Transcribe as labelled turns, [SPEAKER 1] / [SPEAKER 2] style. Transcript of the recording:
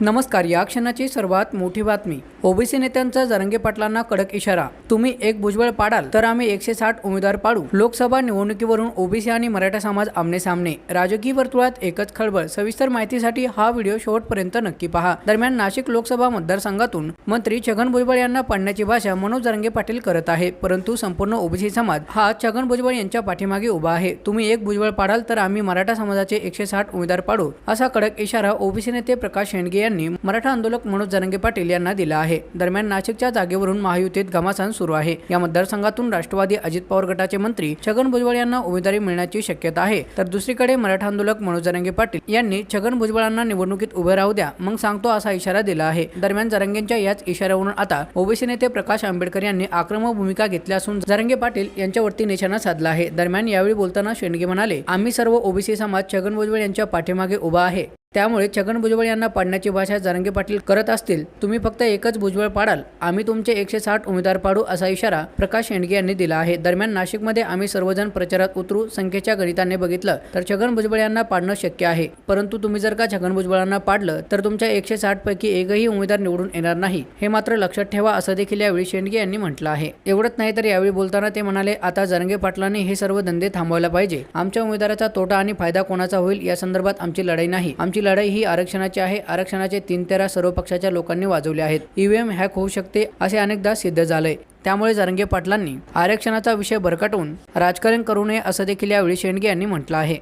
[SPEAKER 1] नमस्कार या क्षणाची सर्वात मोठी बातमी. ओबीसी नेत्यांचा जरंगे पाटलांना कडक इशारा. तुम्ही एक भुजबळ पाडाल तर आम्ही एकशे साठ उमेदवार पाडू. लोकसभा निवडणुकीवरून ओबीसी आणि मराठा समाज आमने सामने राजकीय वर्तुळात एकच खळबळ. सविस्तर माहितीसाठी हा व्हिडिओ शेवटपर्यंत नक्की पहा. दरम्यान नाशिक लोकसभा मतदारसंघातून मंत्री छगन भुजबळ यांना पाडण्याची भाषा मनोज जरंगे पाटील करत आहे. परंतु संपूर्ण ओबीसी समाज हा छगन भुजबळ यांच्या पाठीमागे उभा आहे. तुम्ही एक भुजबळ पाडाल तर आम्ही मराठा समाजाचे एकशे साठ उमेदवार पाडू असा कडक इशारा ओबीसी नेते प्रकाश शेंडगे यांनी मराठा आंदोलक मनोज जरंगे पाटील यांना दिला आहे. दरम्यान नाशिकच्या जागेवरून महायुतीत घमासान सुरू आहे. या मतदारसंघातून राष्ट्रवादी अजित पवार गटाचे मंत्री छगन भुजबळ यांना उमेदवारी मिळण्याची शक्यता आहे. तर दुसरीकडे मराठा आंदोलक मनोज जरंगे पाटील यांनी छगन भुजबळांना निवडणुकीत उभे राहू द्या मग सांगतो असा इशारा दिला आहे. दरम्यान जरंगेंच्या याच इशाऱ्यावरून आता ओबीसी नेते प्रकाश आंबेडकर यांनी आक्रमक भूमिका घेतली असून जरंगे पाटील यांच्यावरती निशाणा साधला आहे. दरम्यान यावेळी बोलताना शेंडगे म्हणाले आम्ही सर्व ओबीसी समाज छगन भुजबळ यांच्या पाठीमागे उभा आहे. त्यामुळे छगन भुजबळ यांना पाडण्याची भाषा जरंगे पाटील करत असतील तुम्ही फक्त एकच भुजबळ पाडाल आम्ही तुमचे एकशे साठ उमेदवार पाडू असा इशारा प्रकाश शेंडगे यांनी दिला आहे. दरम्यान नाशिकमध्ये आम्ही सर्वजण प्रचारात उतरू संख्येच्या गणिताने बघितलं तर छगन भुजबळ यांना पाडणं शक्य आहे. परंतु तुम्ही जर का छगन भुजबळांना पाडलं तर तुमच्या एकशे साठ पैकी एकही उमेदवार निवडून येणार नाही. हे मात्र लक्षात ठेवा असं देखील यावेळी शेंडगे यांनी म्हटलं आहे. एवढंच नाही तर यावेळी बोलताना ते म्हणाले आता जरंगे पाटलांनी हे सर्व धंदे थांबवायला पाहिजे. आमच्या उमेदवाराचा तोटा आणि फायदा कोणाचा होईल या संदर्भात आमची लढाई नाही. आमची लढाई ही आरक्षणाची आहे. आरक्षणाचे तीन तेरा सर्व पक्षाच्या लोकांनी वाजवले आहेत. ईव्हीएम हॅक होऊ शकते असे अनेकदा सिद्ध झालंय. त्यामुळे जरंगे पाटलांनी आरक्षणाचा विषय भरकटवून राजकारण करू नये असं देखील यावेळी शेंडगे यांनी म्हटलं आहे.